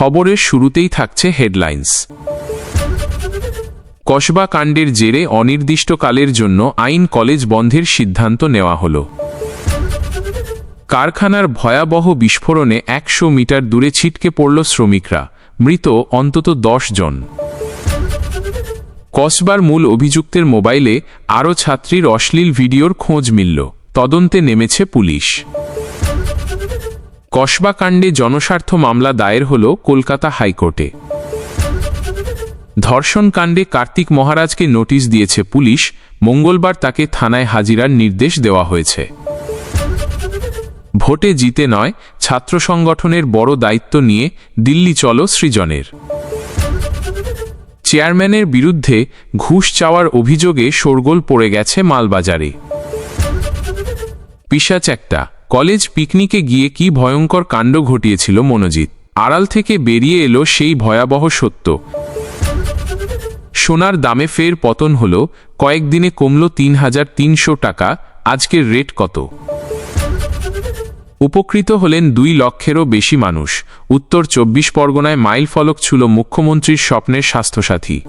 খবরের শুরুতেই থাকছে হেডলাইন্স। কসবা কাণ্ডের জেরে অনির্দিষ্টকালের জন্য আইন কলেজ বন্ধের সিদ্ধান্ত নেওয়া হল। কারখানার ভয়াবহ বিস্ফোরণে একশো মিটার দূরে ছিটকে পড়ল শ্রমিকরা, মৃত অন্তত দশ জন। কসবার মূল অভিযুক্তের মোবাইলে আরও ছাত্রীর অশ্লীল ভিডিওর খোঁজ মিলল, তদন্তে নেমেছে পুলিশ। কসবা কাণ্ডে জনস্বার্থ মামলা দায়ের হল কলকাতা হাইকোর্টে। ধর্ষণ কাণ্ডে কার্তিক মহারাজকে নোটিশ দিয়েছে পুলিশ, মঙ্গলবার তাকে থানায় হাজিরার নির্দেশ দেওয়া হয়েছে। ভোটে জিতে নয়, ছাত্র সংগঠনের বড় দায়িত্ব নিয়ে দিল্লি চলো সৃজনের। চেয়ারম্যানের বিরুদ্ধে ঘুষ চাওয়ার অভিযোগে শোরগোল পড়ে গেছে মালবাজারে। পিসাচ একটা। কলেজ পিকনিকে গিয়ে কি ভয়ঙ্কর কাণ্ড ঘটিয়েছিল মনোজিৎ? আড়াল থেকে বেরিয়ে এলো সেই ভয়াবহ সত্য। সোনার দামে ফের পতন হল, কয়েকদিনে কমল তিন হাজার তিনশো টাকা, আজকের রেট কত? উপকৃত হলেন দুই লক্ষেরও বেশি মানুষ। উত্তর চব্বিশ পরগনায় মাইল ফলক ছিল মুখ্যমন্ত্রীর স্বপ্নের স্বাস্থ্যসাথী।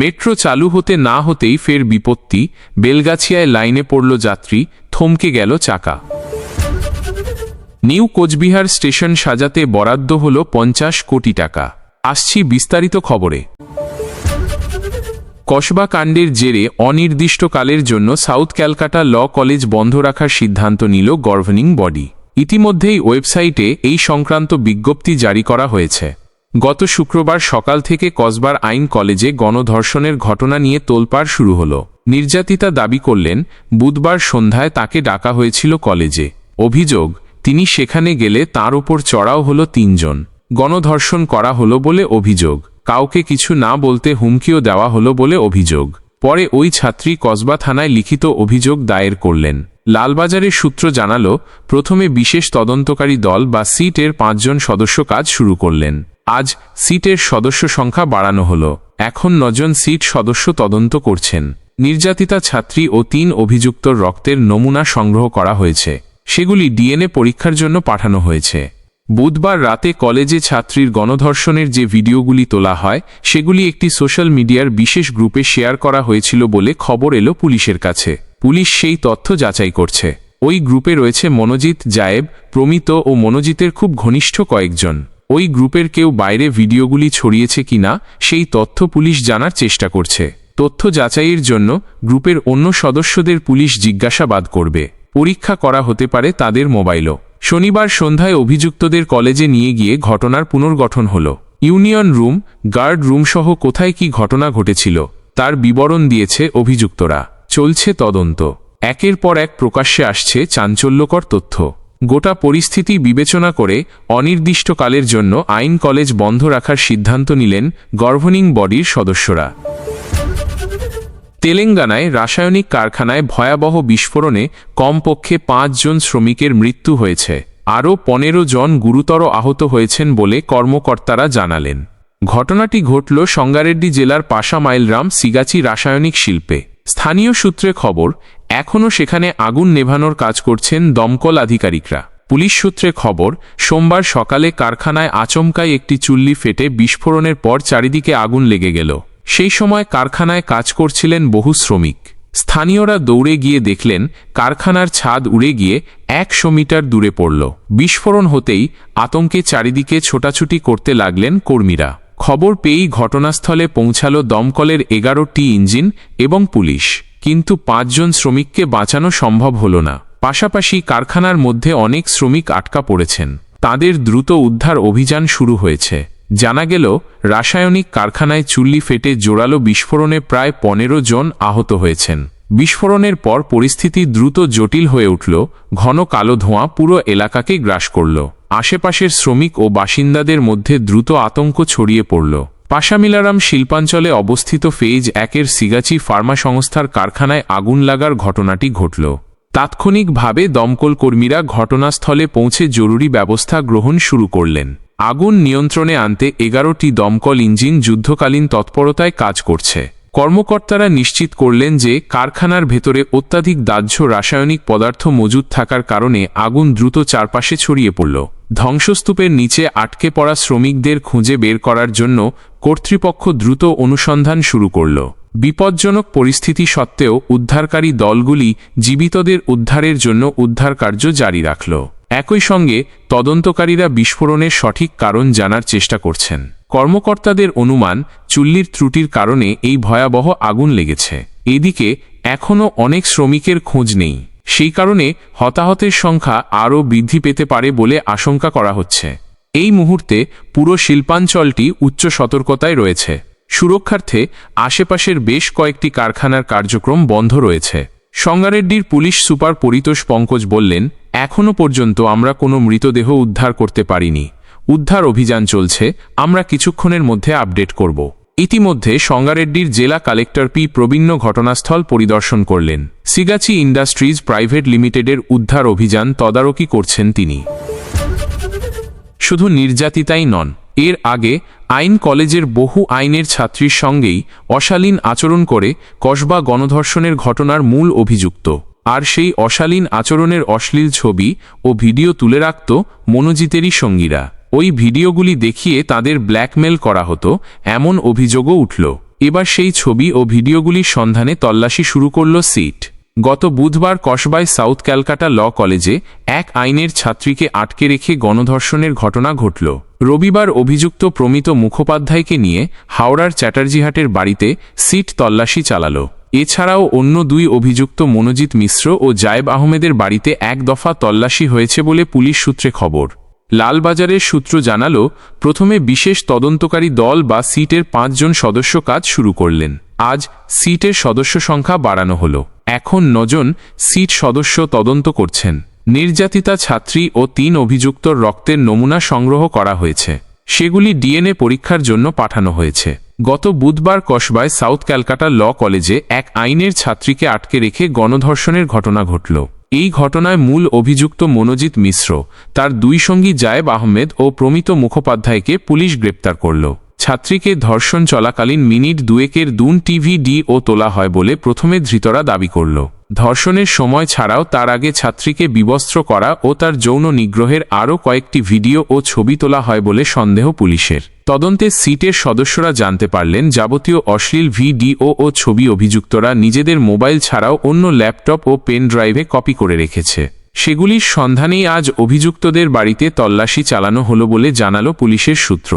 মেট্রো চালু হতে না হতেই ফের বিপত্তি, বেলগাছিয়ায় লাইনে পড়ল যাত্রী, থমকে গেল চাকা। নিউ কোচবিহার স্টেশন সাজাতে বরাদ্দ হল পঞ্চাশ কোটি টাকা। আসছি বিস্তারিত খবরে। কসবা কাণ্ডের জেরে অনির্দিষ্টকালের জন্য সাউথ ক্যালকাটা ল কলেজ বন্ধ রাখার সিদ্ধান্ত নিল গভর্নিং বডি। ইতিমধ্যেই ওয়েবসাইটে এই সংক্রান্ত বিজ্ঞপ্তি জারি করা হয়েছে। গত শুক্রবার সকাল থেকে কসবার আইন কলেজে গণধর্ষণের ঘটনা নিয়ে তোলপাড় শুরু হল। নির্যাতিতা দাবি করলেন, বুধবার সন্ধ্যায় তাকে ডাকা হয়েছিল কলেজে। অভিযোগ, তিনি সেখানে গেলে তার উপর চড়াও হল তিনজন। গণধর্ষণ করা হলো বলে অভিযোগ, কাউকে কিছু না বলতে হুমকিও দেওয়া হলো বলে অভিযোগ। পরে ওই ছাত্রী কসবা থানায় লিখিত অভিযোগ দায়ের করলেন। লালবাজারের সূত্র জানালো, প্রথমে বিশেষ তদন্তকারী দল বা সিটের পাঁচজন সদস্য কাজ শুরু করলেন। আজ সিটের সদস্য সংখ্যা বাড়ানো হল। এখন নজন সিট সদস্য তদন্ত করছেন। নির্যাতিতা ছাত্রী ও তিন অভিযুক্তর রক্তের নমুনা সংগ্রহ করা হয়েছে। সেগুলি ডিএনএ পরীক্ষার জন্য পাঠানো হয়েছে। বুধবার রাতে কলেজে ছাত্রীর গণধর্ষণের যে ভিডিওগুলি তোলা হয়, সেগুলি একটি সোশ্যাল মিডিয়ার বিশেষ গ্রুপে শেয়ার করা হয়েছিল বলে খবর এলো পুলিশের কাছে। পুলিশ সেই তথ্য যাচাই করছে। ওই গ্রুপে রয়েছে মনোজিৎ, জায়েব, প্রমিত ও মনোজিতের খুব ঘনিষ্ঠ কয়েকজন। ওই গ্রুপের কেউ বাইরে ভিডিওগুলি ছড়িয়েছে কিনা সেই তথ্য পুলিশ জানার চেষ্টা করছে। তথ্য যাচাইয়ের জন্য গ্রুপের অন্য সদস্যদের পুলিশ জিজ্ঞাসাবাদ করবে। পরীক্ষা করা হতে পারে তাদের মোবাইলও। শনিবার সন্ধ্যায় অভিযুক্তদের কলেজে নিয়ে গিয়ে ঘটনার পুনর্গঠন হল। ইউনিয়ন রুম, গার্ড রুম সহ কোথায় কি ঘটনা ঘটেছিল, তার বিবরণ দিয়েছে অভিযুক্তরা। চলছে তদন্ত। একের পর এক প্রকাশ্যে আসছে চাঞ্চল্যকর তথ্য। গোটা পরিস্থিতি বিবেচনা করে অনির্দিষ্টকালের জন্য আইন কলেজ বন্ধ রাখার সিদ্ধান্ত নিলেন গভর্নিং বডির সদস্যরা। তেলেঙ্গানায় রাসায়নিক কারখানায় ভয়াবহ বিস্ফোরণে কমপক্ষে জন শ্রমিকের মৃত্যু হয়েছে। আরও পনেরো জন গুরুতর আহত হয়েছেন বলে কর্মকর্তারা জানালেন। ঘটনাটি ঘটল সঙ্গারেড্ডি জেলার পাশা মাইলরাম সিগাচি রাসায়নিক শিল্পে। স্থানীয় সূত্রে খবর, এখনও সেখানে আগুন নেভানোর কাজ করছেন দমকল আধিকারিকরা। পুলিশ সূত্রে খবর, সোমবার সকালে কারখানায় আচমকাই একটি চুল্লি ফেটে বিস্ফোরণের পর চারিদিকে আগুন লেগে গেল। সেই সময় কারখানায় কাজ করছিলেন বহু শ্রমিক। স্থানীয়রা দৌড়ে গিয়ে দেখলেন, কারখানার ছাদ উড়ে গিয়ে একশো মিটার দূরে পড়ল। বিস্ফোরণ হতেই আতঙ্কে চারিদিকে ছোটাছুটি করতে লাগলেন কর্মীরা। খবর পেয়েই ঘটনাস্থলে পৌঁছাল দমকলের এগারোটি ইঞ্জিন এবং পুলিশ। কিন্তু পাঁচজন শ্রমিককে বাঁচানো সম্ভব হল না। পাশাপাশি কারখানার মধ্যে অনেক শ্রমিক আটকা পড়েছেন। তাদের দ্রুত উদ্ধার অভিযান শুরু হয়েছে। জানা গেল, রাসায়নিক কারখানায় চুল্লি ফেটে জোরালো বিস্ফোরণে প্রায় পনেরো জন আহত হয়েছেন। বিস্ফোরণের পর পরিস্থিতি দ্রুত জটিল হয়ে উঠল, ঘন কালো ধোঁয়া পুরো এলাকাকে গ্রাস করল। আশেপাশের শ্রমিক ও বাসিন্দাদের মধ্যে দ্রুত আতঙ্ক ছড়িয়ে পড়ল। পাশামিলারাম শিল্পাঞ্চলে অবস্থিত ফেজ একের সিগাচি ফার্মা সংস্থার কারখানায় আগুন লাগার ঘটনাটি ঘটল। তাৎক্ষণিকভাবে দমকল কর্মীরা ঘটনাস্থলে পৌঁছে জরুরি ব্যবস্থা গ্রহণ শুরু করলেন। আগুন নিয়ন্ত্রণে আনতে এগারোটি দমকল ইঞ্জিন যুদ্ধকালীন তৎপরতায় কাজ করছে। কর্মকর্তারা নিশ্চিত করলেন যে কারখানার ভেতরে অত্যাধিক দাহ্য রাসায়নিক পদার্থ মজুদ থাকার কারণে আগুন দ্রুত চারপাশে ছড়িয়ে পড়ল। ধ্বংসস্তূপের নিচে আটকে পড়া শ্রমিকদের খুঁজে বের করার জন্য কর্তৃপক্ষ দ্রুত অনুসন্ধান শুরু করল। বিপজ্জনক পরিস্থিতি সত্ত্বেও উদ্ধারকারী দলগুলি জীবিতদের উদ্ধারের জন্য উদ্ধার কার্য জারি রাখল। একই সঙ্গে তদন্তকারীরা বিস্ফোরণের সঠিক কারণ জানার চেষ্টা করছেন। কর্মকর্তাদের অনুমান, চুল্লির ত্রুটির কারণে এই ভয়াবহ আগুন লেগেছে। এদিকে এখনও অনেক শ্রমিকের খোঁজ নেই। সেই কারণে হতাহতের সংখ্যা আরও বৃদ্ধি পেতে পারে বলে আশঙ্কা করা হচ্ছে। এই মুহূর্তে পুরো শিল্পাঞ্চলটি উচ্চ সতর্কতায় রয়েছে। সুরক্ষার্থে আশেপাশের বেশ কয়েকটি কারখানার কার্যক্রম বন্ধ রয়েছে। সংগারেড্ডির পুলিশ সুপার পরিতোষ পঙ্কজ বললেন এখনও পর্যন্ত আমরা কোনো মৃতদেহ উদ্ধার করতে পারিনি। উদ্ধার অভিযান চলছে, আমরা কিছুক্ষণের মধ্যে আপডেট করব। ইতিমধ্যে সংগারেড্ডির জেলা কালেক্টর পি প্রবীণ্য ঘটনাস্থল পরিদর্শন করলেন। সিগাচি ইন্ডাস্ট্রিজ প্রাইভেট লিমিটেডের উদ্ধার অভিযান তদারকি করছেন তিনি। শুধু নির্যাতিতাই নন, এর আগে আইন কলেজের বহু আইনের ছাত্রীর সঙ্গেই অশালীন আচরণ করে কসবা গণধর্ষণের ঘটনার মূল অভিযুক্ত। আর সেই অশালীন আচরণের অশ্লীল ছবি ও ভিডিও তুলে রাখত মনোজিতেরই সঙ্গীরা। ওই ভিডিওগুলি দেখিয়ে তাদের ব্ল্যাকমেল করা হতো, এমন অভিযোগও উঠল। এবার সেই ছবি ও ভিডিওগুলির সন্ধানে তল্লাশি শুরু করল সিট। গত বুধবার কসবায় সাউথ ক্যালকাটা ল কলেজে এক আইনের ছাত্রীকে আটকে রেখে গণধর্ষণের ঘটনা ঘটল। রবিবার অভিযুক্ত প্রমিত মুখোপাধ্যায়কে নিয়ে হাওড়ার চ্যাটার্জিহাটের বাড়িতে সিট তল্লাশি চালালো। এছাড়াও অন্য দুই অভিযুক্ত মনোজিৎ মিশ্র ও জায়েব আহমেদের বাড়িতে এক দফা তল্লাশি হয়েছে বলে পুলিশ সূত্রে খবর। লালবাজারের সূত্র জানালো, প্রথমে বিশেষ তদন্তকারী দল বা সিটের পাঁচজন সদস্য কাজ শুরু করলেন। আজ সিটের সদস্য সংখ্যা বাড়ানো হল। এখন নজন সিট সদস্য তদন্ত করছেন। নির্যাতিতা ছাত্রী ও তিন অভিযুক্তর রক্তের নমুনা সংগ্রহ করা হয়েছে। সেগুলি ডিএনএ পরীক্ষার জন্য পাঠানো হয়েছে। গত বুধবার কসবায় সাউথ ক্যালকাটা ল কলেজে এক আইনের ছাত্রীকে আটকে রেখে গণধর্ষণের ঘটনা ঘটল। এই ঘটনায় মূল অভিযুক্ত মনোজিৎ মিশ্র, তার দুই সঙ্গী জায়েব আহমেদ ও প্রমিত মুখোপাধ্যায়কে পুলিশ গ্রেপ্তার করল। ছাত্রীকে ধর্ষণ চলাকালীন মিনিট দুয়েকের দুন টিভি ও তোলা হয় বলে প্রথমে ধৃতরা দাবি করল। ধর্ষণের সময় ছাড়াও তার আগে ছাত্রীকে বিবস্ত্র করা ও তার যৌন নিগ্রহের আরও কয়েকটি ভিডিও ও ছবি তোলা হয় বলে সন্দেহ পুলিশের। তদন্তে সিটের সদস্যরা জানতে পারলেন, যাবতীয় অশ্লীল ভিডিও ও ছবি অভিযুক্তরা নিজেদের মোবাইল ছাড়াও অন্য ল্যাপটপ ও পেন ড্রাইভে কপি করে রেখেছে। সেগুলির সন্ধানেই আজ অভিযুক্তদের বাড়িতে তল্লাশি চালানো হলো বলে জানালো পুলিশের সূত্র।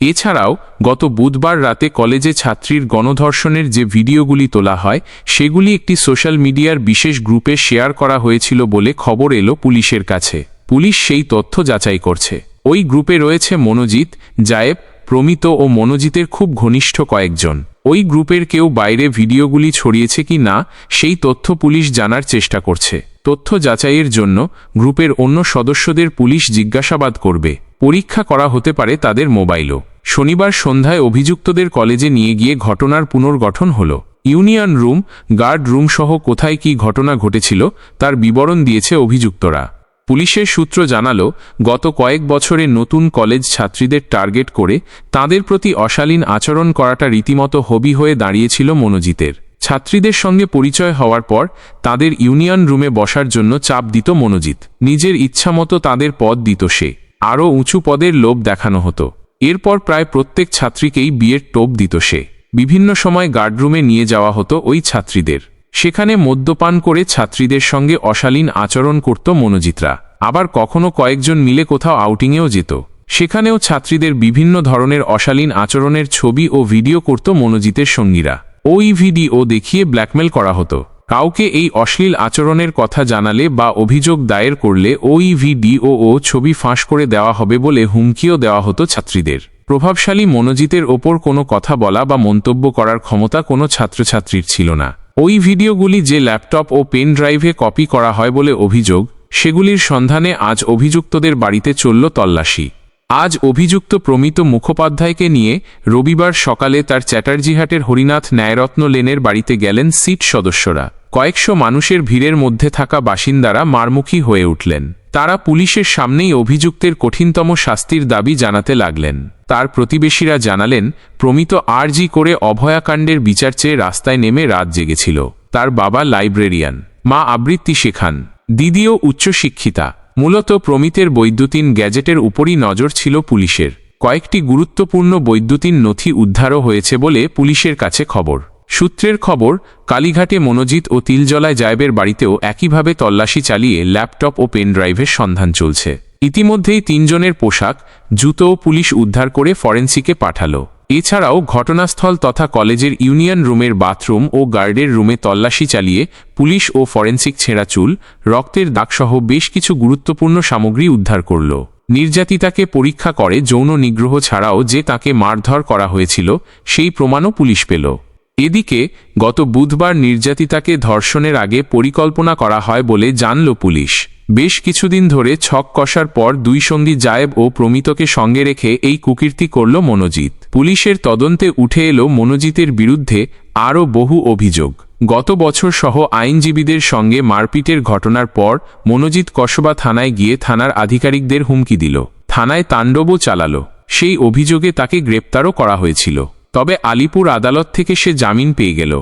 এছাড়াও, গত বুধবার রাতে কলেজে ছাত্রীর গণধর্ষণের যে ভিডিওগুলি তোলা হয়, সেগুলি একটি সোশ্যাল মিডিয়ার বিশেষ গ্রুপে শেয়ার করা হয়েছিল বলে খবর এলো পুলিশের কাছে। পুলিশ সেই তথ্য যাচাই করছে। ওই গ্রুপে রয়েছে মনোজিৎ, জায়েব, প্রমিত ও মনোজিতের খুব ঘনিষ্ঠ কয়েকজন। ওই গ্রুপের কেউ বাইরে ভিডিওগুলি ছড়িয়েছে কি না, সেই তথ্য পুলিশ জানার চেষ্টা করছে। তথ্য যাচাইয়ের জন্য গ্রুপের অন্য সদস্যদের পুলিশ জিজ্ঞাসাবাদ করবে। পরীক্ষা করা হতে পারে তাদের মোবাইলও। শনিবার সন্ধ্যায় অভিযুক্তদের কলেজে নিয়ে গিয়ে ঘটনার পুনর্গঠন হল। ইউনিয়ন রুম, গার্ড রুম সহ কোথায় কি ঘটনা ঘটেছিল, তার বিবরণ দিয়েছে অভিযুক্তরা। পুলিশের সূত্র জানালো, গত কয়েক বছরে নতুন কলেজ ছাত্রীদের টার্গেট করে তাদের প্রতি অশালীন আচরণ করাটা রীতিমতো হবি হয়ে দাঁড়িয়েছিল মনোজিতের। ছাত্রীদের সঙ্গে পরিচয় হওয়ার পর তাদের ইউনিয়ন রুমে বসার জন্য চাপ দিত মনোজিত নিজের ইচ্ছামতো তাদের পদ দিত সে। আরও উঁচু পদের লোভ দেখানো হতো। এরপর প্রায় প্রত্যেক ছাত্রীকেই বিয়ের টোপ দিত সে। বিভিন্ন সময় গার্ডরুমে নিয়ে যাওয়া হতো ওই ছাত্রীদের। সেখানে মদ্যপান করে ছাত্রীদের সঙ্গে অশালীন আচরণ করত মনোজিতরা। আবার কখনো কয়েকজন মিলে কোথাও আউটিংয়েও যেত। সেখানেও ছাত্রীদের বিভিন্ন ধরনের অশালীন আচরণের ছবি ও ভিডিও করত মনোজিতের সঙ্গীরা। ওই ভিডিও দেখিয়ে ব্ল্যাকমেল করা হতো। কাউকে এই অশ্লীল আচরণের কথা জানালে বা অভিযোগ দায়ের করলে ওই ভিডিও ও ছবি ফাঁস করে দেওয়া হবে বলে হুমকিও দেওয়া হতো ছাত্রীদের। প্রভাবশালী মনোজিতের ওপর কোনো কথা বলা বা মন্তব্য করার ক্ষমতা কোনো ছাত্রছাত্রীর ছিল না। ওই ভিডিওগুলি যে ল্যাপটপ ও পেন ড্রাইভে কপি করা হয় বলে অভিযোগ, সেগুলির সন্ধানে আজ অভিযুক্তদের বাড়িতে চলল তল্লাশি। আজ অভিযুক্ত প্রমিত মুখোপাধ্যায়কে নিয়ে রবিবার সকালে তার চ্যাটার্জিহাটের হরিনাথ ন্যায়রত্ন লেনের বাড়িতে গেলেন সিট সদস্যরা। কয়েকশো মানুষের ভিড়ের মধ্যে থাকা বাসিন্দারা মারমুখী হয়ে উঠলেন। তারা পুলিশের সামনেই অভিযুক্তের কঠিনতম শাস্তির দাবি জানাতে লাগলেন। তার প্রতিবেশীরা জানালেন, প্রমিত আরজি করে অভয়াকাণ্ডের বিচার চেয়ে রাস্তায় নেমে রাত জেগেছিল। তার বাবা লাইব্রেরিয়ান। মা আবৃত্তি শেখান। দিদিও উচ্চশিক্ষিতা। মূলত প্রমিতের বৈদ্যুতিন গ্যাজেটের উপরই নজর ছিল পুলিশের। কয়েকটি গুরুত্বপূর্ণ বৈদ্যুতিন নথি উদ্ধারও হয়েছে বলে পুলিশের কাছে খবর। সূত্রের খবর, কালীঘাটে মনোজিৎ ও তিলজলায় জায়েবের বাড়িতেও একইভাবে তল্লাশি চালিয়ে ল্যাপটপ ও পেনড্রাইভের সন্ধান চলছে। ইতিমধ্যেই তিনজনের পোশাক জুতোও পুলিশ উদ্ধার করে ফরেন্সিকে পাঠালো। এছাড়াও ঘটনাস্থল তথা কলেজের ইউনিয়ন রুমের বাথরুম ও গার্ডের রুমে তল্লাশি চালিয়ে পুলিশ ও ফরেন্সিক ছেঁড়া চুল, রক্তের দাগসহ বেশ কিছু গুরুত্বপূর্ণ সামগ্রী উদ্ধার করল। নির্যাতিতাকে পরীক্ষা করে যৌন নিগ্রহ ছাড়াও যে তাকে মারধর করা হয়েছিল, সেই প্রমাণও পুলিশ পেল। এদিকে, গত বুধবার নির্যাতিতাকে ধর্ষণের আগে পরিকল্পনা করা হয় বলে জানল পুলিশ। বেশ কিছুদিন ধরে ছক কষার পর দুই সঙ্গী জায়েব ও প্রমিতকে সঙ্গে রেখে এই কুকীর্তি করল মনোজিৎ। পুলিশের তদন্তে উঠে এলো মনোজিতের বিরুদ্ধে আরও বহু অভিযোগ। গত বছর সহ আইনজীবীদের সঙ্গে মারপিটের ঘটনার পর মনোজিৎ কসবা থানায় গিয়ে থানার আধিকারিকদের হুমকি দিল। থানায় তাণ্ডবও চালাল। সেই অভিযোগে তাকে গ্রেপ্তারও করা হয়েছিল। তবে আলিপুর আদালত থেকে সে জামিন পেয়ে গেল।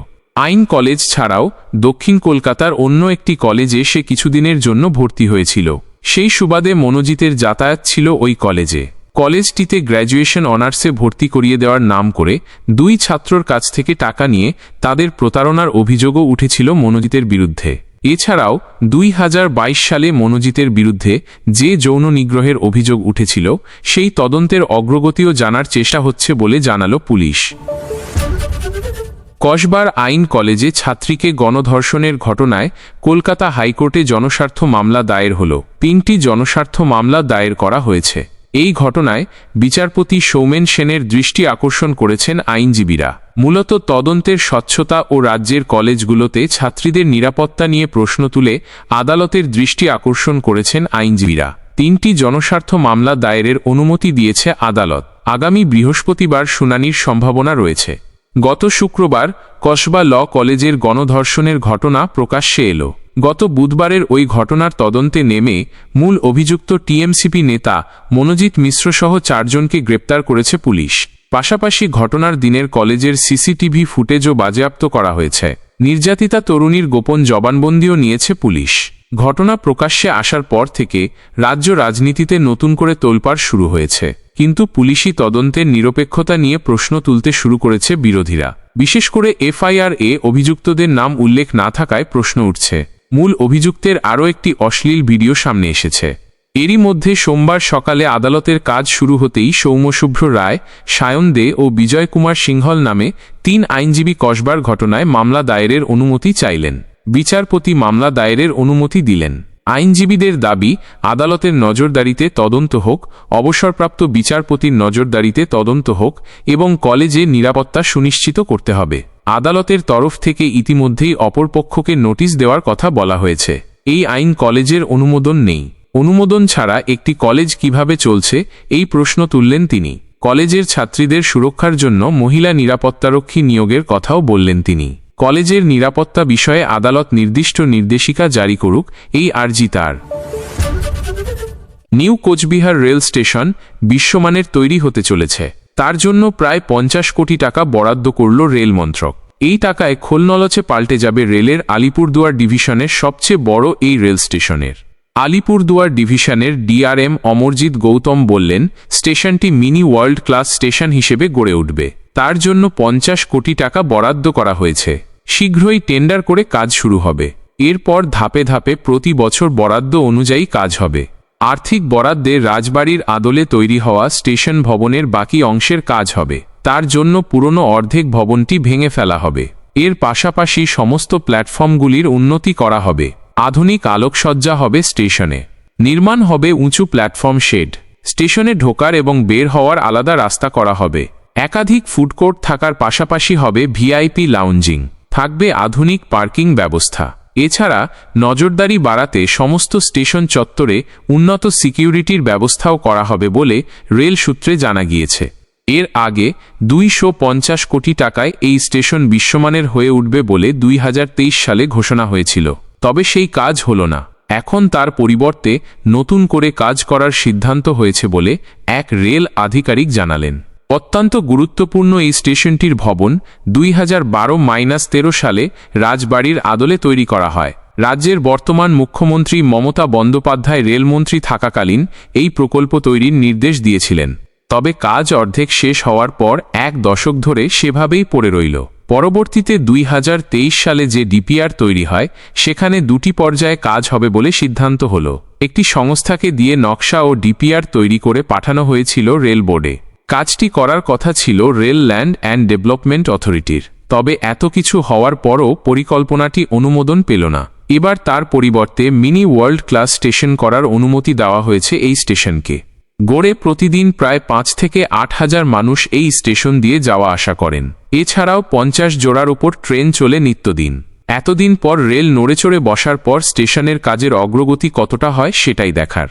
আইন কলেজ ছাড়াও দক্ষিণ কলকাতার অন্য একটি কলেজে সে কিছুদিনের জন্য ভর্তি হয়েছিল। সেই সুবাদে মনোজিতের যাতায়াত ছিল ওই কলেজে। কলেজটিতে গ্র্যাজুয়েশন অনার্সে ভর্তি করিয়ে দেওয়ার নাম করে দুই ছাত্রর কাছ থেকে টাকা নিয়ে তাদের প্রতারণার অভিযোগও উঠেছিল মনোজিতের বিরুদ্ধে। এছাড়াও দুই হাজার বাইশ সালে মনোজিতের বিরুদ্ধে যে যৌন নিগ্রহের অভিযোগ উঠেছিল, সেই তদন্তের অগ্রগতিও জানার চেষ্টা হচ্ছে বলে জানালো পুলিশ। কসবার আইন কলেজে ছাত্রীকে গণধর্ষণের ঘটনায় কলকাতা হাইকোর্টে জনস্বার্থ মামলা দায়ের হল। তিনটি জনস্বার্থ মামলা দায়ের করা হয়েছে। এই ঘটনায় বিচারপতি সৌমেন সেনের দৃষ্টি আকর্ষণ করেছেন আইনজীবীরা। মূলত তদন্তের স্বচ্ছতা ও রাজ্যের কলেজগুলোতে ছাত্রীদের নিরাপত্তা নিয়ে প্রশ্ন তুলে আদালতের দৃষ্টি আকর্ষণ করেছেন আইনজীবীরা। তিনটি জনস্বার্থ মামলা দায়েরের অনুমতি দিয়েছে আদালত। আগামী বৃহস্পতিবার শুনানির সম্ভাবনা রয়েছে। গত শুক্রবার কসবা ল কলেজের গণধর্ষণের ঘটনা প্রকাশ্যে এলো। গত বুধবারের ওই ঘটনার তদন্তে নেমে মূল অভিযুক্ত টিএমসিপি নেতা মনোজিৎ মিশ্রসহ চারজনকে গ্রেপ্তার করেছে পুলিশ। পাশাপাশি ঘটনার দিনের কলেজের সিসিটিভি ফুটেজও বাজেয়াপ্ত করা হয়েছে। নির্যাতিতা তরুণীর গোপন জবানবন্দিও নিয়েছে পুলিশ। ঘটনা প্রকাশ্যে আসার পর থেকে রাজ্য রাজনীতিতে নতুন করে তোলপাড় শুরু হয়েছে। কিন্তু পুলিশি তদন্তের নিরপেক্ষতা নিয়ে প্রশ্ন তুলতে শুরু করেছে বিরোধীরা। বিশেষ করে এফআইআর এ অভিযুক্তদের নাম উল্লেখ না থাকায় প্রশ্ন উঠছে। মূল অভিযুক্তের আরও একটি অশ্লীল ভিডিও সামনে এসেছে। এরই মধ্যে সোমবার সকালে আদালতের কাজ শুরু হতেই সৌম্যশুভ্র রায়, সায়ন দে ও বিজয় কুমার সিংহল নামে তিন আইনজীবী কসবার ঘটনায় মামলা দায়েরের অনুমতি চাইলেন। বিচারপতি মামলা দায়েরের অনুমতি দিলেন। আইনজীবীদের দাবি, আদালতের নজরদারিতে তদন্ত হোক, অবসরপ্রাপ্ত বিচারপতির নজরদারিতে তদন্ত হোক এবং কলেজে নিরাপত্তা সুনিশ্চিত করতে হবে। আদালতের তরফ থেকে ইতিমধ্যেই অপরপক্ষকে নোটিশ দেওয়ার কথা বলা হয়েছে। এই আইন কলেজের অনুমোদন নেই। অনুমোদন ছাড়া একটি কলেজ কীভাবে চলছে, এই প্রশ্ন তুললেন তিনি। কলেজের ছাত্রীদের সুরক্ষার জন্য মহিলা নিরাপত্তারক্ষী নিয়োগের কথাও বললেন তিনি। কলেজের নিরাপত্তা বিষয়ে আদালত নির্দিষ্ট নির্দেশিকা জারি করুক, এই আর্জি তার। নিউ কোচবিহার রেল স্টেশন বিশ্বমানের তৈরি হতে চলেছে। তার জন্য প্রায় পঞ্চাশ কোটি টাকা বরাদ্দ করল রেল মন্ত্রক। এই টাকায় খোলনলচে পাল্টে যাবে রেলের আলিপুরদুয়ার ডিভিশনের সবচেয়ে বড় এই রেল স্টেশনের। আলিপুরদুয়ার ডিভিশনের ডিআরএম অমরজিৎ গৌতম বললেন, স্টেশনটি মিনি ওয়ার্ল্ড ক্লাস স্টেশন হিসেবে গড়ে উঠবে। তার জন্য পঞ্চাশ কোটি টাকা বরাদ্দ করা হয়েছে। শীঘ্রই টেন্ডার করে কাজ শুরু হবে। এরপর ধাপে ধাপে প্রতি বছর বরাদ্দ অনুযায়ী কাজ হবে। আর্থিক বরাদ্দে রাজবাড়ির আদলে তৈরি হওয়া স্টেশন ভবনের বাকি অংশের কাজ হবে। তার জন্য পুরনো অর্ধেক ভবনটি ভেঙে ফেলা হবে। এর পাশাপাশি সমস্ত প্ল্যাটফর্মগুলির উন্নতি করা হবে। আধুনিক আলোকসজ্জা হবে স্টেশনে। নির্মাণ হবে উঁচু প্ল্যাটফর্ম শেড। স্টেশনে ঢোকার এবং বের হওয়ার আলাদা রাস্তা করা হবে। একাধিক ফুডকোর্ট থাকার পাশাপাশি হবে ভিআইপি লাউঞ্জিং। থাকবে আধুনিক পার্কিং ব্যবস্থা। এছাড়া নজরদারি বাড়াতে সমস্ত স্টেশন চত্বরে উন্নত সিকিউরিটির ব্যবস্থাও করা হবে বলে রেল সূত্রে জানা গিয়েছে। এর আগে দুইশো পঞ্চাশ কোটি টাকায় এই স্টেশন বিশ্বমানের হয়ে উঠবে বলে দুই হাজার তেইশ সালে ঘোষণা হয়েছিল। তবে সেই কাজ হল না। এখন তার পরিবর্তে নতুন করে কাজ করার সিদ্ধান্ত হয়েছে বলে এক রেল আধিকারিক জানালেন। অত্যন্ত গুরুত্বপূর্ণ এই স্টেশনটির ভবন দুই হাজার বারো মাইনাস তেরো সালে রাজবাড়ির আদলে তৈরি করা হয়। রাজ্যের বর্তমান মুখ্যমন্ত্রী মমতা বন্দ্যোপাধ্যায় রেলমন্ত্রী থাকাকালীন এই প্রকল্প তৈরির নির্দেশ দিয়েছিলেন। তবে কাজ অর্ধেক শেষ হওয়ার পর এক দশক ধরে সেভাবেই পড়ে রইল। পরবর্তীতে দুই হাজার তেইশ সালে যে ডিপিআর তৈরি হয়, সেখানে দুটি পর্যায়ে কাজ হবে বলে সিদ্ধান্ত হল। একটি সংস্থাকে দিয়ে নকশা ও ডিপিআর তৈরি করে পাঠানো হয়েছিল রেল বোর্ডে। কাজটি করার কথা ছিল রেল ল্যান্ড অ্যান্ড ডেভেলপমেন্ট অথরিটির। তবে এত কিছু হওয়ার পরও পরিকল্পনাটি অনুমোদন পেল না। এবার তার পরিবর্তে মিনি ওয়ার্ল্ড ক্লাস স্টেশন করার অনুমতি দেওয়া হয়েছে এই স্টেশনকে। গড়ে প্রতিদিন প্রায় পাঁচ থেকে আট হাজার মানুষ এই স্টেশন দিয়ে যাওয়া আসা করেন। এছাড়াও পঞ্চাশ জোড়ার ওপর ট্রেন চলে নিত্যদিন। এতদিন পর রেল নড়েচড়ে বসার পর স্টেশনের কাজের অগ্রগতি কতটা হয় সেটাই দেখার।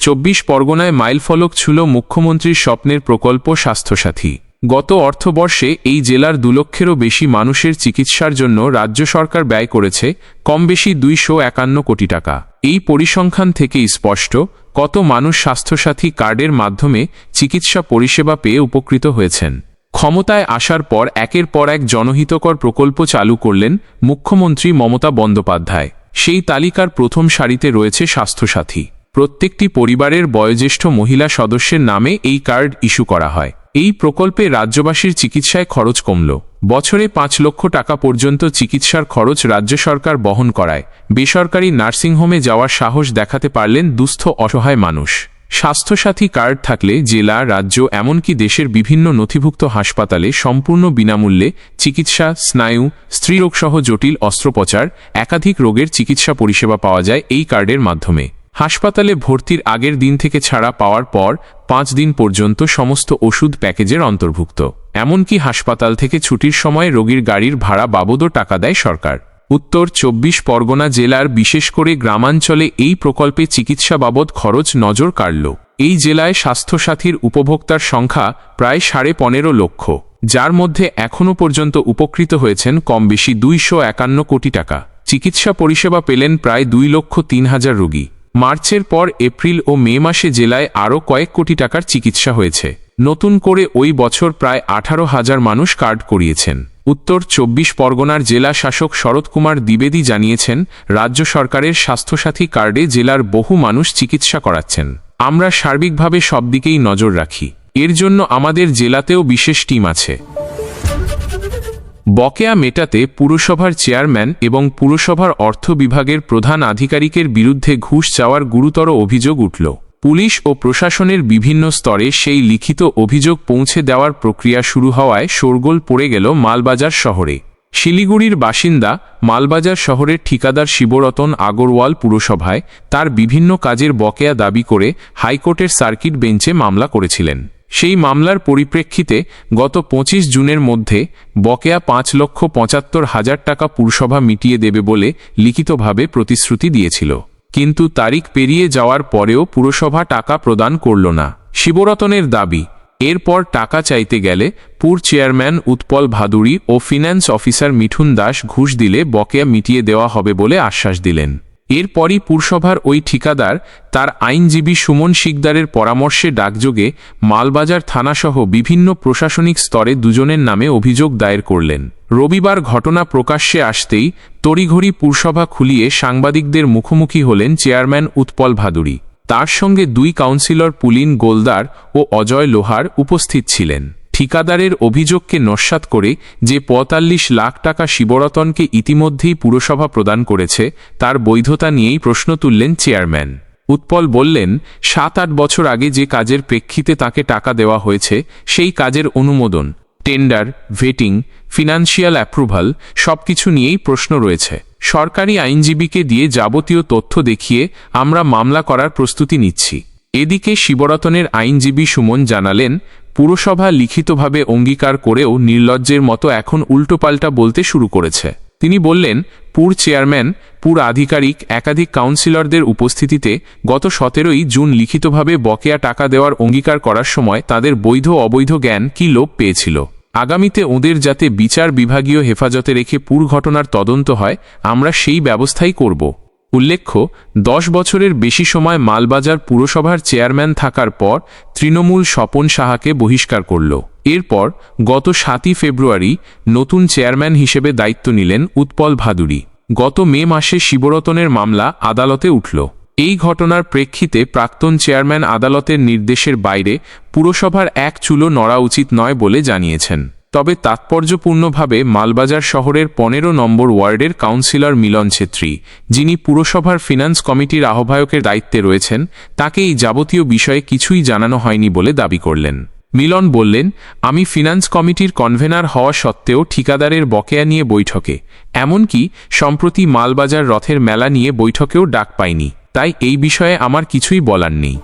চব্বিশ পরগনায় মাইলফলক ছিল মুখ্যমন্ত্রীর স্বপ্নের প্রকল্প স্বাস্থ্যসাথী। গত অর্থবর্ষে এই জেলার দুলক্ষেরও বেশি মানুষের চিকিৎসার জন্য রাজ্য সরকার ব্যয় করেছে কম বেশি দুইশো একান্ন কোটি টাকা। এই পরিসংখ্যান থেকেই স্পষ্ট কত মানুষ স্বাস্থ্যসাথী কার্ডের মাধ্যমে চিকিৎসা পরিষেবা পেয়ে উপকৃত হয়েছেন। ক্ষমতায় আসার পর একের পর এক জনহিতকর প্রকল্প চালু করলেন মুখ্যমন্ত্রী মমতা বন্দ্যোপাধ্যায়। সেই তালিকার প্রথম সারিতে রয়েছে স্বাস্থ্যসাথী। প্রত্যেকটি পরিবারের বয়োজ্যেষ্ঠ মহিলা সদস্যের নামে এই কার্ড ইস্যু করা হয়। এই প্রকল্পে রাজ্যবাসীর চিকিৎসায় খরচ কমল। বছরে পাঁচ লক্ষ টাকা পর্যন্ত চিকিৎসার খরচ রাজ্য সরকার বহন করায়। বেসরকারি নার্সিংহোমে যাওয়ার সাহস দেখাতে পারলেন দুস্থ অসহায় মানুষ। স্বাস্থ্যসাথী কার্ড থাকলে জেলা, রাজ্য, এমনকি দেশের বিভিন্ন নথিভুক্ত হাসপাতালে সম্পূর্ণ বিনামূল্যে চিকিৎসা, স্নায়ু, স্ত্রীরোগসহ জটিল অস্ত্রোপচার, একাধিক রোগের চিকিৎসা পরিষেবা পাওয়া যায় এই কার্ডের মাধ্যমে। হাসপাতালে ভর্তির আগের দিন থেকে ছাড়া পাওয়ার পর পাঁচ দিন পর্যন্ত সমস্ত ওষুধ প্যাকেজের অন্তর্ভুক্ত। এমনকি হাসপাতাল থেকে ছুটির সময় রোগীর গাড়ির ভাড়া বাবদও টাকা দেয় সরকার। উত্তর চব্বিশ পরগনা জেলার বিশেষ করে গ্রামাঞ্চলে এই প্রকল্পে চিকিৎসা বাবদ খরচ নজর কাড়ল। এই জেলায় স্বাস্থ্যসাথীর উপভোক্তার সংখ্যা প্রায় সাড়ে পনেরো লক্ষ, যার মধ্যে এখনও পর্যন্ত উপকৃত হয়েছেন কম বেশি দুইশো একান্ন কোটি টাকা। চিকিৎসা পরিষেবা পেলেন প্রায় দুই লক্ষ তিন হাজার রোগী। মার্চের পর এপ্রিল ও মে মাসে জেলায় আরও কয়েক কোটি টাকার চিকিৎসা হয়েছে। নতুন করে ওই বছর প্রায় আঠারো হাজার মানুষ কার্ড করিয়েছেন। উত্তর চব্বিশ পরগনার জেলা শাসক শরৎ কুমার দ্বিবেদী জানিয়েছেন, রাজ্য সরকারের স্বাস্থ্যসাথী কার্ডে জেলার বহু মানুষ চিকিৎসা করাচ্ছেন। আমরা সার্বিকভাবে সব দিকেই নজর রাখি। এর জন্য আমাদের জেলাতেও বিশেষ টিম আছে। বকেয়া মেটাতে পুরসভার চেয়ারম্যান এবং পুরসভার অর্থ বিভাগের প্রধান আধিকারিকের বিরুদ্ধে ঘুষ চাওয়ার গুরুতর অভিযোগ উঠল। পুলিশ ও প্রশাসনের বিভিন্ন স্তরে সেই লিখিত অভিযোগ পৌঁছে দেওয়ার প্রক্রিয়া শুরু হওয়ায় শোরগোল পড়ে গেল মালবাজার শহরে। শিলিগুড়ির বাসিন্দা, মালবাজার শহরের ঠিকাদার শিবরতন আগরওয়াল পুরসভায় তার বিভিন্ন কাজের বকেয়া দাবি করে হাইকোর্টের সার্কিট বেঞ্চে মামলা করেছিলেন। সেই মামলার পরিপ্রেক্ষিতে গত পঁচিশ জুনের মধ্যে বকেয়া পাঁচ লক্ষ পঁচাত্তর হাজার টাকা পুরসভা মিটিয়ে দেবে বলে লিখিতভাবে প্রতিশ্রুতি দিয়েছিল। কিন্তু তারিখ পেরিয়ে যাওয়ার পরেও পুরসভা টাকা প্রদান করল না। শিবরতনের দাবি, এরপর টাকা চাইতে গেলে পুর চেয়ারম্যান উৎপল ভাদুড়ি ও ফিন্যান্স অফিসার মিঠুন দাস ঘুষ দিলে বকেয়া মিটিয়ে দেওয়া হবে বলে আশ্বাস দিলেন। এরপরই পুরসভার ওই ঠিকাদার তার আইনজীবী সুমন শিকদারের পরামর্শে ডাকযোগে মালবাজার থানাসহ বিভিন্ন প্রশাসনিক স্তরে দুজনের নামে অভিযোগ দায়ের করলেন। রবিবার ঘটনা প্রকাশ্যে আসতেই তড়িঘড়ি পুরসভা খুলিয়ে সাংবাদিকদের মুখোমুখি হলেন চেয়ারম্যান উৎপল ভাদুরী। তার সঙ্গে দুই কাউন্সিলর পুলিন গোলদার ও অজয় লোহার উপস্থিত ছিলেন। ঠিকাদারের অভিযোগকে নস্বাত করে যে পঁয়তাল্লিশ লাখ টাকা শিবরতনকে ইতিমধ্যেই পুরসভা প্রদান করেছে, তার বৈধতা নিয়েই প্রশ্ন তুললেন চেয়ারম্যান। উৎপল বললেন, সাত আট বছর আগে যে কাজের প্রেক্ষিতে তাকে টাকা দেওয়া হয়েছে, সেই কাজের অনুমোদন, টেন্ডার, ভেটিং, ফিনান্সিয়াল অ্যাপ্রুভাল সবকিছু নিয়েই প্রশ্ন রয়েছে। সরকারি আইনজীবীকে দিয়ে যাবতীয় তথ্য দেখিয়ে আমরা মামলা করার প্রস্তুতি নিচ্ছি। এদিকে শিবরতনের আইনজীবী সুমন জানালেন পুরসভা লিখিতভাবে অঙ্গীকার করেও নির্লজ্জের মতো এখন উল্টোপাল্টা বলতে শুরু করেছে। তিনি বললেন, পুর চেয়ারম্যান, পুর আধিকারিক, একাধিক কাউন্সিলরদের উপস্থিতিতে গত সতেরোই জুন লিখিতভাবে বকেয়া টাকা দেওয়ার অঙ্গীকার করার সময় তাদের বৈধ অবৈধ জ্ঞান কি লোপ পেয়েছিল? আগামীতে ওদের যাতে বিচার বিভাগীয় হেফাজতে রেখে পুর ঘটনার তদন্ত হয়, আমরা সেই ব্যবস্থাই করব। উল্লেখ্য, দশ বছরের বেশি সময় মালবাজার পুরসভার চেয়ারম্যান থাকার পর তৃণমূল স্বপন সাহাকে বহিষ্কার করল। এরপর গত সাতই ফেব্রুয়ারি নতুন চেয়ারম্যান হিসেবে দায়িত্ব নিলেন উৎপল ভাদুরী। গত মে মাসে শিবরতনের মামলা আদালতে উঠল। এই ঘটনার প্রেক্ষিতে প্রাক্তন চেয়ারম্যান আদালতের নির্দেশের বাইরে পুরসভার এক চুলো নড়া উচিত নয় বলে জানিয়েছেন। তবে তাৎপর্যপূর্ণভাবে মালবাজার শহরের পনেরো নম্বর ওয়ার্ডের কাউন্সিলর মিলন ছেত্রী, যিনি পুরসভার ফিনান্স কমিটির আহ্বায়কের দায়িত্বে রয়েছেন, তাকে এই যাবতীয় বিষয়ে কিছুই জানানো হয়নি বলে দাবি করলেন। মিলন বললেন, আমি ফিনান্স কমিটির কনভেনার হওয়া সত্ত্বেও ঠিকাদারের বকেয়া নিয়ে বৈঠকে, এমনকি সম্প্রতি মালবাজার রথের মেলা নিয়ে বৈঠকেও ডাক পাইনি, তাই এই বিষয়ে আমার কিছুই বলার নেই।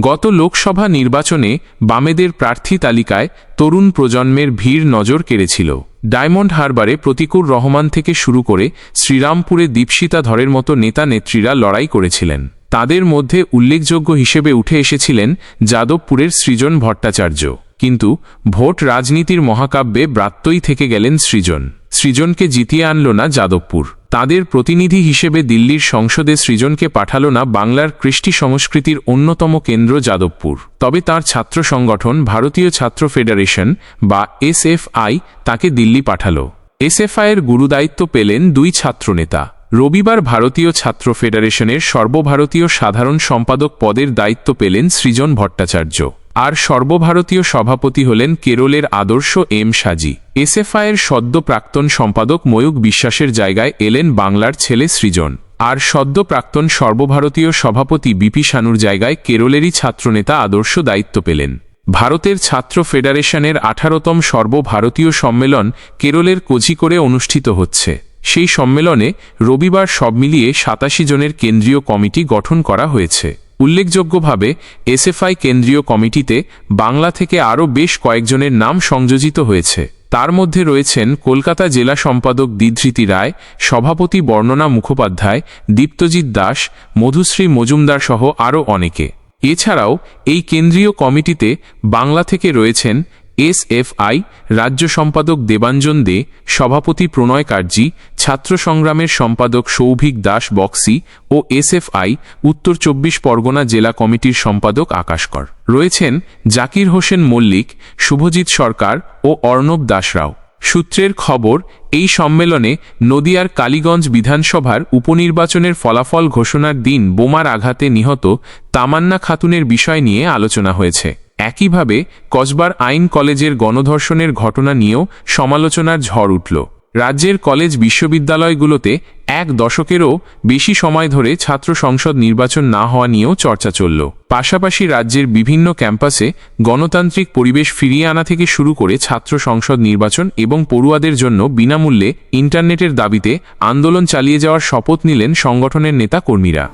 গত লোকসভা নির্বাচনে বামেদের প্রার্থী তালিকায় তরুণ প্রজন্মের ভিড় নজর কেড়েছিল। ডায়মন্ড হারবারে প্রতিকুর রহমান থেকে শুরু করে শ্রীরামপুরে দীপশিতা ধরের মতো নেতা নেত্রীরা লড়াই করেছিলেন। তাদের মধ্যে উল্লেখযোগ্য হিসেবে উঠে এসেছিলেন যাদবপুরের সৃজন ভট্টাচার্য। কিন্তু ভোট রাজনীতির মহাকাব্যে ব্রাত্যই থেকে গেলেন সৃজন। সৃজনকে জিতিয়ে আনল না যাদবপুর। তাদের প্রতিনিধি হিসেবে দিল্লির সংসদে সৃজনকে পাঠালো না বাংলার কৃষ্টি সংস্কৃতির অন্যতম কেন্দ্র যাদবপুর। তবে তার ছাত্র সংগঠন ভারতীয় ছাত্র ফেডারেশন বা এসএফআই তাকে দিল্লি পাঠাল। এসএফআইয়ের গুরুদায়িত্ব পেলেন দুই ছাত্রনেতা। রবিবার ভারতীয় ছাত্র ফেডারেশনের সর্বভারতীয় সাধারণ সম্পাদক পদের দায়িত্ব পেলেন সৃজন ভট্টাচার্য। আর সর্বভারতীয় সভাপতি হলেন কেরলের আদর্শ এম সাজি। এসএফআইয়ের সদ্য প্রাক্তন সম্পাদক ময়ূক বিশ্বাসের জায়গায় এলেন বাংলার ছেলে সৃজন। আর সদ্য প্রাক্তন সর্বভারতীয় সভাপতি বিপি সানুর জায়গায় কেরলেরই ছাত্রনেতা আদর্শ দায়িত্ব পেলেন। ভারতের ছাত্র ফেডারেশনের আঠারোতম সর্বভারতীয় সম্মেলন কেরলের কোঝিকোড়ে অনুষ্ঠিত হচ্ছে। সেই সম্মেলনে রবিবার সব মিলিয়ে সাতাশি জনের কেন্দ্রীয় কমিটি গঠন করা হয়েছে। উল্লেখযোগ্যভাবে, এসএফআই কেন্দ্রীয় কমিটিতে বাংলা থেকে আরও বেশ কয়েকজনের নাম সংযোজিত হয়েছে। তার মধ্যে রয়েছেন কলকাতা জেলা সম্পাদক দিধৃতি রায়, সভাপতি বর্ণনা মুখোপাধ্যায়, দীপ্তজিৎ দাস, মধুশ্রী মজুমদার সহ আরও অনেকে। এছাড়াও, এই কেন্দ্রীয় কমিটিতে বাংলা থেকে রয়েছেন এসএফআই, রাজ্য সম্পাদক দেবাঞ্জন দে, সভাপতি প্রণয় কার্জি, ছাত্র সংগ্রামের সম্পাদক সৌভিক দাস বক্সি ও এসএফআই, উত্তর চব্বিশ পরগনা জেলা কমিটির সম্পাদক আকাশকর। রয়েছেন জাকির হোসেন মল্লিক, শুভজিৎ সরকার ও অর্ণব দাসরাও। সূত্রের খবর, এই সম্মেলনে নদিয়ার কালীগঞ্জ বিধানসভার উপনির্বাচনের ফলাফল ঘোষণার দিন বোমার আঘাতে নিহত তামান্না খাতুনের বিষয় নিয়ে আলোচনা হয়েছে। একইভাবে কসবার আইন কলেজের গণধর্ষণের ঘটনা নিয়েও সমালোচনার ঝড় উঠল। রাজ্যের কলেজ বিশ্ববিদ্যালয়গুলোতে এক দশকেরও বেশি সময় ধরে ছাত্র সংসদ নির্বাচন না হওয়া নিয়েও চর্চা চলল। পাশাপাশি রাজ্যের বিভিন্ন ক্যাম্পাসে গণতান্ত্রিক পরিবেশ ফিরিয়ে আনা থেকে শুরু করে ছাত্র সংসদ নির্বাচন এবং পড়ুয়াদের জন্য বিনামূল্যে ইন্টারনেটের দাবিতে আন্দোলন চালিয়ে যাওয়ার শপথ নিলেন সংগঠনের নেতা কর্মীরা।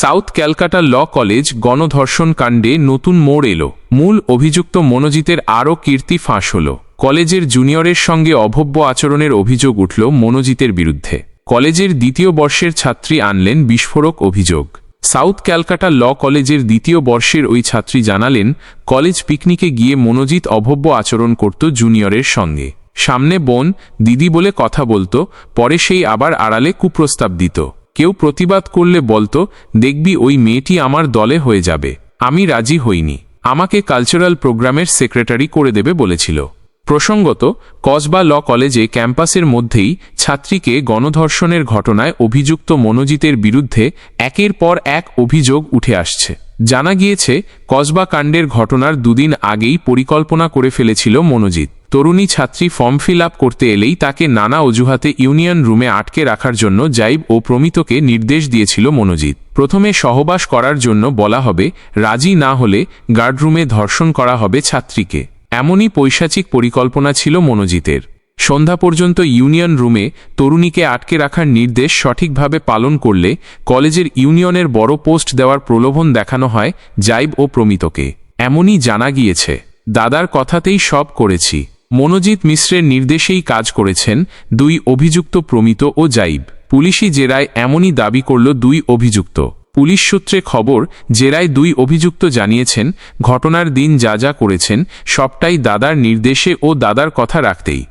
সাউথ ক্যালকাটা ল কলেজ গণধর্ষণ কাণ্ডে নতুন মোড় এলো। মূল অভিযুক্ত মনোজিতের আরও কীর্তি ফাঁস হল। কলেজের জুনিয়রের সঙ্গে অভব্য আচরণের অভিযোগ উঠল মনোজিতের বিরুদ্ধে। কলেজের দ্বিতীয় বর্ষের ছাত্রী আনলেন বিস্ফোরক অভিযোগ। সাউথ ক্যালকাটা ল কলেজের দ্বিতীয় বর্ষের ওই ছাত্রী জানালেন, কলেজ পিকনিকে গিয়ে মনোজিৎ অভব্য আচরণ করত জুনিয়রের সঙ্গে। সামনে বোন, দিদি বলে কথা বলতো, পরে সেই আবার আড়ালে কুপ্রস্তাব দিত। কেউ প্রতিবাদ করলে বলতো, দেখবি ওই মেয়েটি আমার দলে হয়ে যাবে। আমি রাজি হইনি। আমাকে কালচারাল প্রোগ্রামের সেক্রেটারি করে দেবে বলেছিল। প্রসঙ্গত, কসবা ল কলেজে ক্যাম্পাসের মধ্যেই ছাত্রীকে গণধর্ষণের ঘটনায় অভিযুক্ত মনোজিতের বিরুদ্ধে একের পর এক অভিযোগ উঠে আসছে। জানা গিয়েছে, কসবা কাণ্ডের ঘটনার দুদিন আগেই পরিকল্পনা করে ফেলেছিল মনোজিৎ। তরুণী ছাত্রী ফর্ম ফিল আপ করতে এলেই তাকে নানা অজুহাতে ইউনিয়ন রুমে আটকে রাখার জন্য জাইব ও প্রমিতকে নির্দেশ দিয়েছিল মনোজিৎ। প্রথমে সহবাস করার জন্য বলা হবে, রাজি না হলে গার্ডরুমে ধর্ষণ করা হবে ছাত্রীকে। এমনই পৈশাচিক পরিকল্পনা ছিল মনোজিতের। সন্ধ্যা পর্যন্ত ইউনিয়ন রুমে তরুণীকে আটকে রাখার নির্দেশ সঠিকভাবে পালন করলে কলেজের ইউনিয়নের বড় পোস্ট দেওয়ার প্রলোভন দেখানো হয় জাইব ও প্রমিতকে। এমনই জানা গিয়েছে, দাদার কথাতেই সব করেছি। মনোজিৎ মিশ্রের নির্দেশেই কাজ করেছেন দুই অভিযুক্ত প্রমিত ও জাইব। পুলিশি জেরায় এমনই দাবি করল দুই অভিযুক্ত। পুলিশ সূত্রে খবর, জেরায় দুই অভিযুক্ত জানিয়েছেন, ঘটনার দিন যা যা করেছেন, সবটাই দাদার নির্দেশে ও দাদার কথা রাখতেই।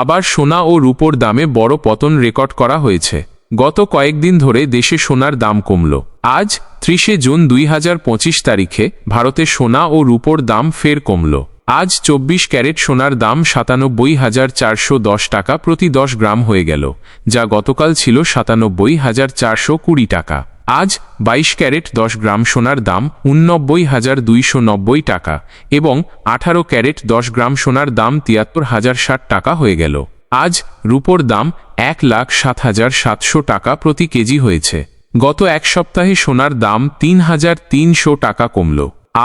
আবার সোনা ও রূপোর দামে বড় পতন রেকর্ড করা হয়েছে। গত কয়েকদিন ধরে দেশে সোনার দাম কমল। আজ, ত্রিশে জুন দুই হাজার পঁচিশ তারিখে, ভারতে সোনা ও রূপোর দাম ফের কমল। আজ চব্বিশ ক্যারেট সোনার দাম সাতানব্বই হাজার চারশো দশ টাকা প্রতি দশ গ্রাম হয়ে গেল, যা গতকাল ছিল সাতানব্বই হাজার চারশো কুড়ি টাকা। আজ বাইশ ক্যারেট দশ গ্রাম সোনার দাম উননব্বই হাজার দুইশো নব্বই টাকা এবং আঠারো ক্যারেট দশ গ্রাম সোনার দাম তিয়াত্তর হাজার ষাট টাকা হয়ে গেল। আজ রুপোর দাম এক লাখ সাত হাজার সাতশো টাকা প্রতি কেজি হয়েছে। গত এক সপ্তাহে সোনার দাম তিন হাজার তিনশো টাকা কমল।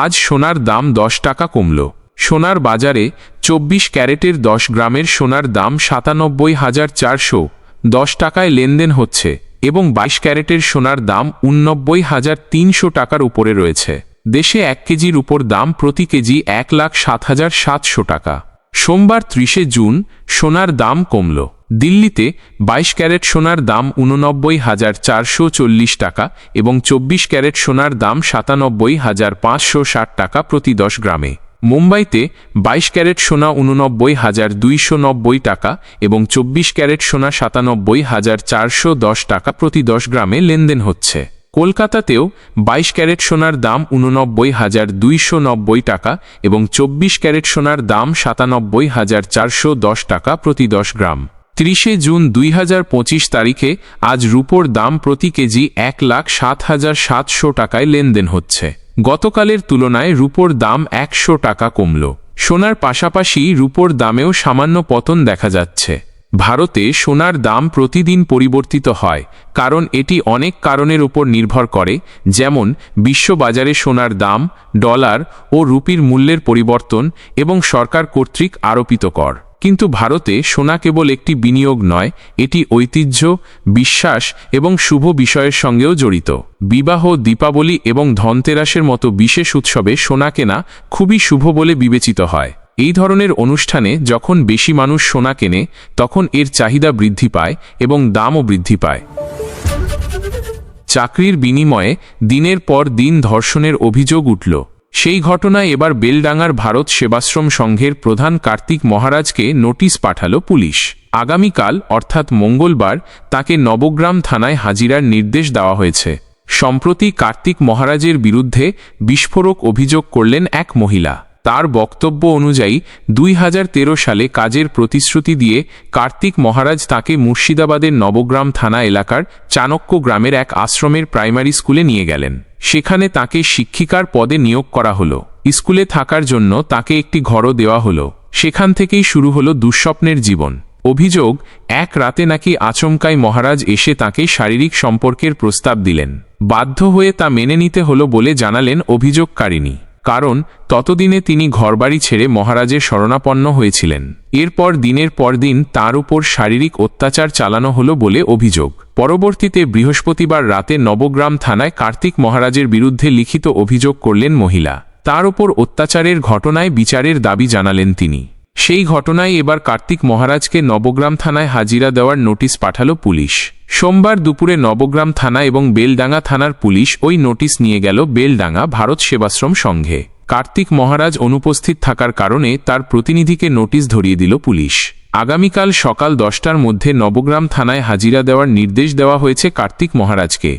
আজ সোনার দাম দশ টাকা কমল। সোনার বাজারে চব্বিশ ক্যারেটের দশ গ্রামের সোনার দাম সাতানব্বই হাজার চারশো দশ টাকায় লেনদেন হচ্ছে। এবং বাইশ ক্যারেটের সোনার দাম উননব্বই হাজার তিনশো টাকার উপরে রয়েছে। দেশে এক কেজির উপর দাম প্রতি কেজি এক লাখ সাত হাজার সাতশো টাকা। সোমবার ত্রিশে জুন সোনার দাম কমল। দিল্লিতে বাইশ ক্যারেট সোনার দাম উননব্বই হাজার চারশো চল্লিশ টাকা এবং চব্বিশ ক্যারেট সোনার দাম সাতানব্বই হাজার পাঁচশো ষাট টাকা প্রতি দশ গ্রামে। মুম্বাইতে বাইশ ক্যারেট সোনা উননব্বই হাজার দুইশো নব্বই টাকা এবং চব্বিশ ক্যারেট সোনা সাতানব্বই হাজার চারশো দশ টাকা প্রতি দশ গ্রামে লেনদেন হচ্ছে। কলকাতাতেও বাইশ ক্যারেট সোনার দাম উননব্বই হাজার দুইশো নব্বই টাকা এবং চব্বিশ ক্যারেট সোনার দাম সাতানব্বই হাজার চারশো দশ টাকা প্রতি দশ গ্রাম। ত্রিশে জুন দুই হাজার পঁচিশ তারিখে আজ রুপোর দাম প্রতি কেজি এক লাখ সাত হাজার সাতশো টাকায় লেনদেন হচ্ছে। গতকালের তুলনায় রুপোর দাম একশো টাকা কমল। সোনার পাশাপাশি রুপোর দামেও সামান্য পতন দেখা যাচ্ছে। ভারতে সোনার দাম প্রতিদিন পরিবর্তিত হয়, কারণ এটি অনেক কারণের উপর নির্ভর করে, যেমন বিশ্ববাজারে সোনার দাম, ডলার ও রুপির মূল্যের পরিবর্তন এবং সরকার কর্তৃক আরোপিত কর। কিন্তু ভারতে সোনা কেবল একটি বিনিয়োগ নয়, এটি ঐতিহ্য, বিশ্বাস এবং শুভ বিষয়ের সঙ্গেও জড়িত। বিবাহ, দীপাবলি এবং ধনতেরাসের মতো বিশেষ উৎসবে সোনা কেনা খুবই শুভ বলে বিবেচিত হয়। এই ধরনের অনুষ্ঠানে যখন বেশি মানুষ সোনা কেনে, তখন এর চাহিদা বৃদ্ধি পায় এবং দামও বৃদ্ধি পায়। চাকরির বিনিময়ে দিনের পর দিন ধর্ষণের অভিযোগ উঠল। সেই ঘটনায় এবার বেলডাঙ্গার ভারত সেবাশ্রম সংঘের প্রধান কার্তিক মহারাজকে নোটিশ পাঠাল পুলিশ। আগামীকাল, অর্থাৎ মঙ্গলবার, তাকে নবগ্রাম থানায় হাজিরার নির্দেশ দেওয়া হয়েছে। সম্প্রতি কার্তিক মহারাজের বিরুদ্ধে বিস্ফোরক অভিযোগ করলেন এক মহিলা। তার বক্তব্য অনুযায়ী দুই হাজার তেরো সালে কাজের প্রতিশ্রুতি দিয়ে কার্তিক মহারাজ তাকে মুর্শিদাবাদের নবগ্রাম থানা এলাকার চাণক্য গ্রামের এক আশ্রমের প্রাইমারি স্কুলে নিয়ে গেলেন। সেখানে তাকে শিক্ষিকার পদে নিয়োগ করা হলো। স্কুলে থাকার জন্য তাকে একটি ঘরও দেওয়া হলো। সেখান থেকেই শুরু হলো দুঃস্বপ্নের জীবন। অভিযোগ, এক রাতে নাকি আচমকাই মহারাজ এসে তাকে শারীরিক সম্পর্কের প্রস্তাব দিলেন। বাধ্য হয়ে তা মেনে নিতে হলো বলে জানালেন অভিযোগকারিণী। কারণ ততদিনে তিনি ঘরবাড়ি ছেড়ে মহারাজের শরণাপন্ন হয়েছিলেন। এরপর দিনের পর দিন তাঁর উপর শারীরিক অত্যাচার চালানো হলো বলে অভিযোগ। পরবর্তীতে বৃহস্পতিবার রাতে নবগ্রাম থানায় কার্তিক মহারাজের বিরুদ্ধে লিখিত অভিযোগ করলেন মহিলা। তার উপর অত্যাচারের ঘটনায় বিচারের দাবি জানালেন তিনি। সেই ঘটনায় এবার কার্তিক মহারাজকে নবগ্রাম থানায় হাজিরা দেওয়ার নোটিশ পাঠালো পুলিশ। সোমবার দুপুরে নবগ্রাম থানা এবং বেলডাঙ্গা থানার পুলিশ ওই নোটিশ নিয়ে গেল বেলডাঙ্গা ভারত সেবাশ্রম সংঘে। কার্তিক মহারাজ অনুপস্থিত থাকার কারণে তার প্রতিনিধিকে নোটিশ ধরিয়ে দিল পুলিশ। আগামীকাল সকাল দশটার মধ্যে নবগ্রাম থানায় হাজিরা দেওয়ার নির্দেশ দেওয়া হয়েছে কার্তিক মহারাজকে।